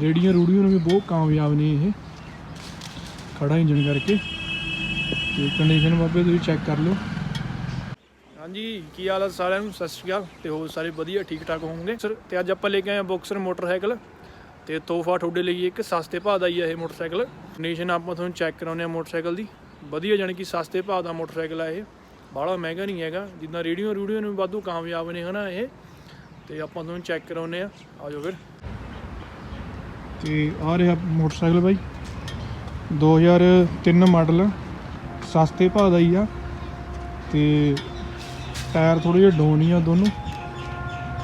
ਰੇੜੀਆਂ ਰੂੜੀਆਂ ਨੂੰ ਵੀ ਬਹੁਤ ਕਾਮਯਾਬ ਨੇ ਇਹ। ਖੜਾ ਇੰਜਨ ਕਰਕੇ। ਤੇ ਕੰਡੀਸ਼ਨ ਬਾਬੇ ਤੁਸੀਂ ਚੈੱਕ ਕਰ ਲਓ। ਹਾਂਜੀ, ਕੀ ਹਾਲ ਹੈ ਸਾਰਿਆਂ ਨੂੰ? ਸਤਿ ਸ਼੍ਰੀ ਅਕਾਲ। ਤੇ ਹੋਰ ਸਾਰੇ ਵਧੀਆ ਠੀਕ ਠਾਕ ਹੋਵੋਗੇ? ਸਰ ਤੇ ਅੱਜ ਆਪਾਂ ਲੈ ਕੇ ਆਏ ਹਾਂ ਬੌਕਸਰ ਮੋਟਰਸਾਈਕਲ ਤੇ ਤੋਹਫਾ ਤੁਹਾਡੇ ਲਈ ਇੱਕ ਸਸਤੇ ਭਾਅ ਦਾ ਹੀ ਹੈ ਇਹ ਮੋਟਰਸਾਈਕਲ ਕੰਡੀਸ਼ਨ ਆਪਾਂ ਤੁਹਾਨੂੰ ਚੈੱਕ ਕਰਾਉਂਦੇ ਆ ਮੋਟਰਸਾਈਕਲ ਦੀ। ਵਧੀਆ ਜਾਣੀ ਕਿ ਸਸਤੇ ਭਾਅ ਦਾ ਮੋਟਰਸਾਈਕਲ ਆ ਇਹ। ਬਾਹਲਾ ਮਹਿੰਗਾ ਨਹੀਂ ਹੈਗਾ। ਜਿੱਦਾਂ ਰੇਡੀਓ ਰੂਡੀਓ ਨੂੰ ਵਾਧੂ ਕਾਮਯਾਬ ਨੇ ਹਨਾ ਇਹ। ਤੇ ਆਪਾਂ ਤੁਹਾਨੂੰ ਚੈੱਕ ਕਰਾਉਂਦੇ ਆ ਆਜੋ ਫਿਰ। ਤੇ ਆ ਰਿਹਾ ਮੋਟਰਸਾਈਕਲ ਬਾਈ। 2003 ਮਾਡਲ, ਸਸਤੇ ਭਾਅ ਦਾ ਹੀ ਆ ਤੇ ਟਾਇਰ ਥੋੜੇ ਜਿਹਾ ਡਾਊਨ ਹੀ ਆ ਦੋਨੋਂ।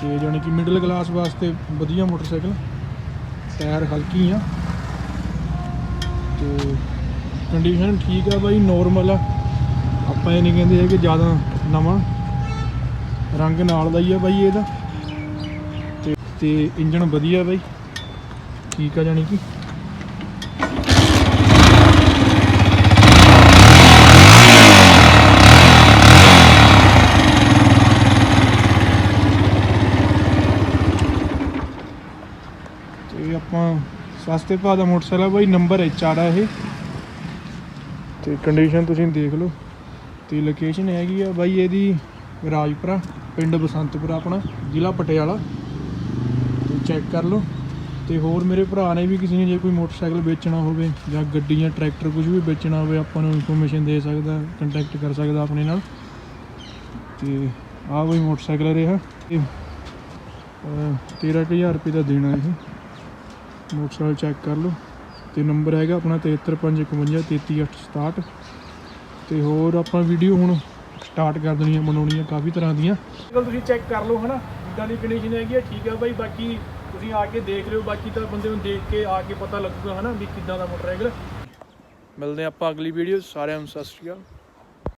ਤੇ ਜਾਣੀ ਕਿ ਮਿਡਲ ਕਲਾਸ ਵਾਸਤੇ ਵਧੀਆ ਮੋਟਰਸਾਈਕਲ, ਟਾਇਰ ਹਲਕੀ ਆ। ਤੇ ਕੰਡੀਸ਼ਨ ਠੀਕ ਆ ਬਾਈ ਨੋਰਮਲ ਆ। ਆਪਾਂ ਇਹ ਨਹੀਂ ਕਹਿੰਦੇ ਹੈ ਕਿ ਜ਼ਿਆਦਾ ਨਵਾਂ। ਰੰਗ ਨਾਲ ਦਾ ਹੀ ਆ ਬਾਈ ਇਹਦਾ। ਤੇ ਤੇ ਇੰਜਨ ਵਧੀਆ ਬਾਈ। ਠੀਕ ਆ ਜਾਣੀ ਕਿ? ਤੇ ਆਪਾਂ ਸਸਤੇ ਭਾਅ ਦਾ ਮੋਟਰਸਾਈਕਲ ਆ ਬਾਈ, ਨੰਬਰ ਐਚ ਆ ਇਹ। ਤੇ ਕੰਡੀਸ਼ਨ ਤੁਸੀਂ ਦੇਖ ਲਓ। ਤੇ ਲੋਕੇਸ਼ਨ ਹੈਗੀ ਆ ਬਾਈ ਇਹਦੀ ਰਾਜਪੁਰਾ, ਪਿੰਡ ਬਸੰਤਪੁਰਾ ਆਪਣਾ, ਜ਼ਿਲ੍ਹਾ ਪਟਿਆਲਾ। ਤੇ ਚੈੱਕ ਕਰ ਲਓ। ਤੇ ਹੋਰ ਮੇਰੇ ਭਰਾ ਨੇ ਵੀ ਕਿਸੇ ਨੇ ਜੇ ਕੋਈ ਮੋਟਰਸਾਈਕਲ ਵੇਚਣਾ ਹੋਵੇ ਜਾਂ ਗੱਡੀ ਜਾਂ ਟਰੈਕਟਰ ਕੁਝ ਵੀ ਵੇਚਣਾ ਹੋਵੇ, ਆਪਾਂ ਨੂੰ ਇਨਫੋਰਮੇਸ਼ਨ ਦੇ ਸਕਦਾ ਕੰਟੈਕਟ ਕਰ ਸਕਦਾ ਆਪਣੇ ਨਾਲ। ਤੇ ਆਹ ਕੋਈ ਮੋਟਰਸਾਈਕਲ ਰਿਹਾ ਇਹ ਅਹ 13000 ਰੁਪਏ ਦਾ ਦੇਣਾ ਇਹ। ਮੋਟਰਸਾਈਕਲ ਚੈੱਕ ਕਰ ਲਓ। ਤੇ ਨੰਬਰ ਹੈਗਾ ਆਪਣਾ 7351 33867 ਤੇ ਹੋਰ ਆਪਾਂ ਵੀਡੀਓ ਹੁਣ ਸਟਾਰਟ ਕਰ ਦੇਣੀਆਂ, ਬਣਾਉਣੀਆਂ ਕਾਫੀ ਤਰ੍ਹਾਂ ਦੀਆਂ। ਤੁਸੀਂ ਚੈੱਕ ਕਰ ਲਓ ਹਨਾ। ਜਿੱਦਾਂ ਦੀ ਕੰਡੀਸ਼ਨ ਹੈਗੀ ਆ, ਠੀਕ ਆ ਬਾਈ। ਬਾਕੀ ਤੁਸੀਂ ਆ ਕੇ ਦੇਖ ਲਿਓ, ਬਾਕੀ ਤਾਂ ਬੰਦੇ ਨੂੰ ਦੇਖ ਕੇ ਆ ਕੇ ਪਤਾ ਲੱਗੂਗਾ, ਹਨਾ, ਵੀ ਕਿੱਦਾਂ ਦਾ ਮੋਟਰਸਾਈਕਲ ਮਿਲਦੇ ਆਪਾਂ ਅਗਲੀ ਵੀਡੀਓ ਸਾਰਿਆਂ ਨੂੰ ਸਤਿ ਸ਼੍ਰੀ ਅਕਾਲ।